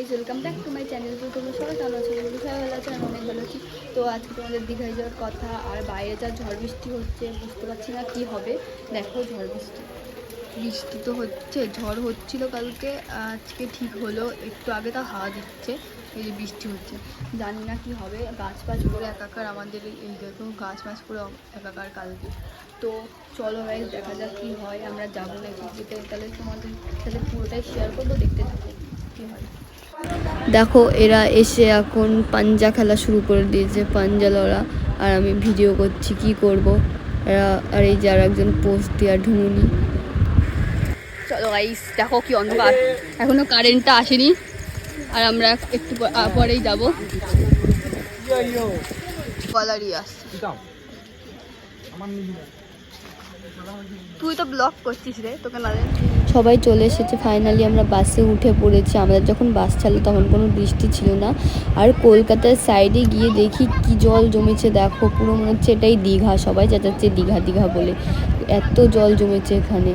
Guys welcome back to my channel তো তোমরা সবাই ভালো আছো? বন্ধু সবাই ভালো আছে, আমি অনেক ভালো আছি। তো আজকে তোমাদের দীঘায় যাওয়ার কথা, আর বাইরে যা ঝড় বৃষ্টি হচ্ছে, বুঝতে পারছি না কি হবে। দেখো ঝড় বৃষ্টি। বৃষ্টি তো হচ্ছে, ঝড় হচ্ছিল কালকে, আজকে ঠিক হলো, একটু আগে তো হাওয়া দিচ্ছে, এই যে বৃষ্টি হচ্ছে। জানি না কি হবে, গাছ পাছ করে একাকার, আমাদের এই দেখো গাছ পাছ করে একাকার কালকে। তো চলো গাইজ দেখা যাক কী হয়, আমরা যাব নাকি। যেতে তাহলে তোমাদের সাথে পুরোটাই শেয়ার করব, দেখতে থাকো, কী হয়। দেখো এরা এসে এখন পাঞ্জা খেলা শুরু করে দিয়েছে পাঞ্জা লড়া। আর আমি ভিডিও করছি কি করব? এরা আর এই যে আর একজন পোস্ট দেওয়া ঢুমুনি। চলো গাইস দেখো কি অন্ধকার। এখনও কারেন্টটা আসেনি। আর আমরা একটু পরেই যাব। আসছে। তুই তো সবাই চলে এসেছে ফাইনালি আমরা বাসে উঠে পড়েছি। আমাদের যখন বাস চালে তখন কোনো বৃষ্টি ছিল না। আর কলকাতার সাইডে গিয়ে দেখি কি জল জমেছে, দেখো, পুরো মনে হচ্ছে এটাই দীঘা, সবাই চেঁচাচ্ছে দীঘা দীঘা বলে। এত জল জমেছে এখানে।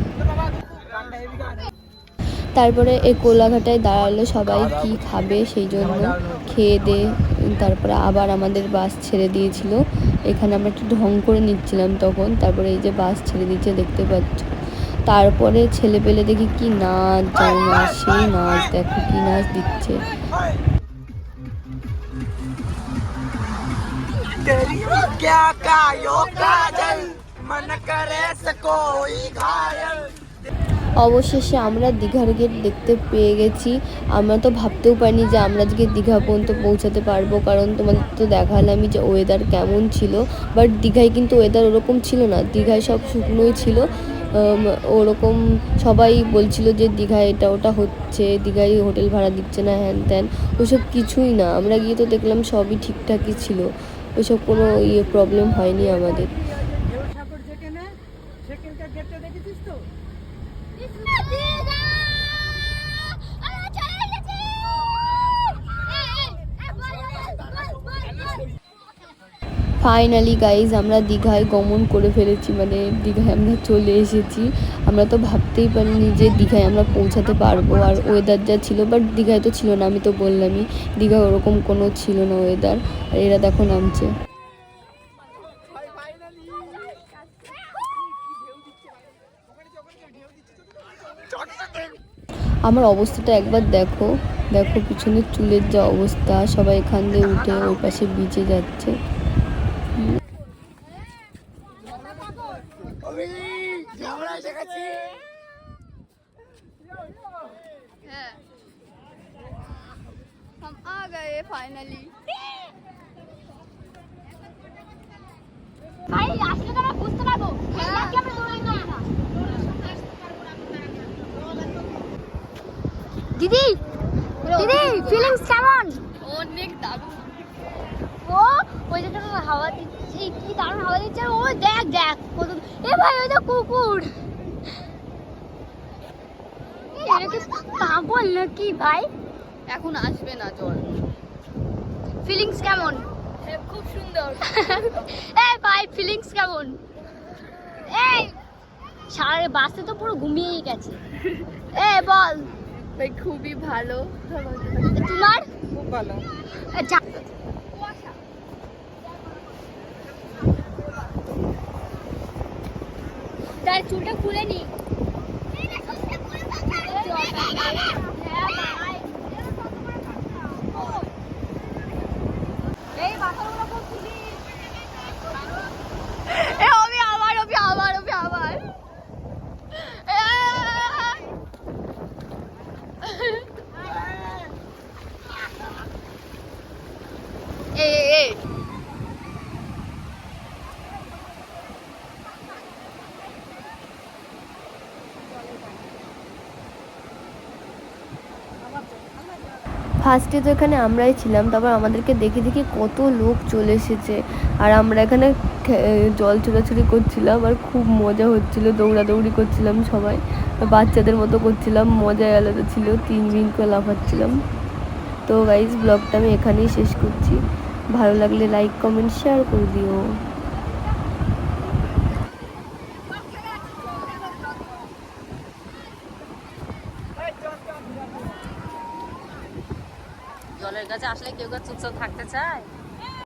তারপরে এই কোলাঘাটায় দাঁড়ালো সবাই কি খাবে সেই জন্য খেয়ে দে তারপরে আবার আমাদের বাস ছেড়ে দিয়েছিল এখানে আমরা একটু ঢং করে নিচ্ছিলাম তখন তারপরে এই যে বাস ছেড়ে দিচ্ছে দেখতে পাচ্ছ তারপরে ছেলে পেলে দেখি কি নাচ যেমন নাচ সেই নাচ দেখো কি নাচ দিচ্ছে तेरी क्या कायो काजल मन करे सकोई घायल অবশেষে আমরা দীঘার গেট দেখতে পেয়ে গেছি। আমরা তো ভাবতেও পারিনি যে আমরা আজকে দীঘা পর্যন্ত পৌঁছাতে পারব, কারণ তোমাদের তো দেখালামই যে ওয়েদার কেমন ছিল। বাট দীঘায় কিন্তু ওয়েদার ওরকম ছিল না। দীঘায় সব শুকনোই ছিল। ওরকম সবাই বলছিল যে দীঘায় এটা ওটা হচ্ছে, দীঘায় হোটেল ভাড়া দিচ্ছে না, হ্যান ত্যান। ওসব কিছুই না। আমরা গিয়ে তো দেখলাম সবই ঠিকঠাকই ছিল। ওইসব কোনো ইয়ে প্রবলেম হয়নি আমাদের। সেখানকার গেটটা দেখেছিস তো? ফাইনালি গাইজ আমরা দীঘায় গমন করে ফেলেছি মানে দীঘায় আমরা চলে এসেছি। আমরা তো ভাবতেই পারিনি যে দীঘায় আমরা পৌঁছাতে পারব, আর ওয়েদার যা ছিল বাট দীঘায় তো ছিল না, আমি তো বললামই। দীঘায় ওরকম কোনো ছিল না ওয়েদার আর এরা দেখো নামছে। আমার অবস্থাটা একবার দেখো। দেখো, পিছনের চুলের যা অবস্থা, সবাই এখান দিয়ে উঠে ওই পাশে বিচে যাচ্ছে। ফাইনালি ভাই, আসলে তো বুঝতে পারব। দিদি দিদি ফিলিংস কেমন? অনেক দারুণ। ও ওই যে কেমন হাওয়া দিচ্ছে কি দারুণ হাওয়া দিচ্ছে ও দেখ দেখ কত এ ভাই ওই তো কুকুর। এটা কি পাগল নাকি ভাই? এখন আসবে না জল ফিলিংস কেমন? খুব সুন্দর। এই ভাই ফিলিংস কেমন? এই সারা বাসে তো পুরো ঘুমিয়েই গেছে। এ বল। ভাই খুবই ভালো। তোমার? খুব ভালো। তার চুলটা খুলে নি এই বাচ্চাগুলো খুব খুলি এ অবি আবার অবি আবার অবি আবার এ, এ এ, এ ফার্স্টে তো এখানে আমরাই ছিলাম, তারপর আমাদেরকে দেখে দেখে কত লোক চলে এসেছে। আর আমরা এখানে জল ছোড়াছুড়ি করছিলাম আর খুব মজা হচ্ছিল, দৌড়াদৌড়ি করছিলাম সবাই। বাচ্চাদের মতো করছিলাম, মজাই আলাদা ছিল তিন দিন করে লাফাচ্ছিলাম তো গাইজ ব্লগটা আমি এখানেই শেষ করছি। ভালো লাগলে লাইক কমেন্ট শেয়ার করে দিও। জলের কাছে আসলে কেউ কেউ চুপচাপ থাকতে চায়?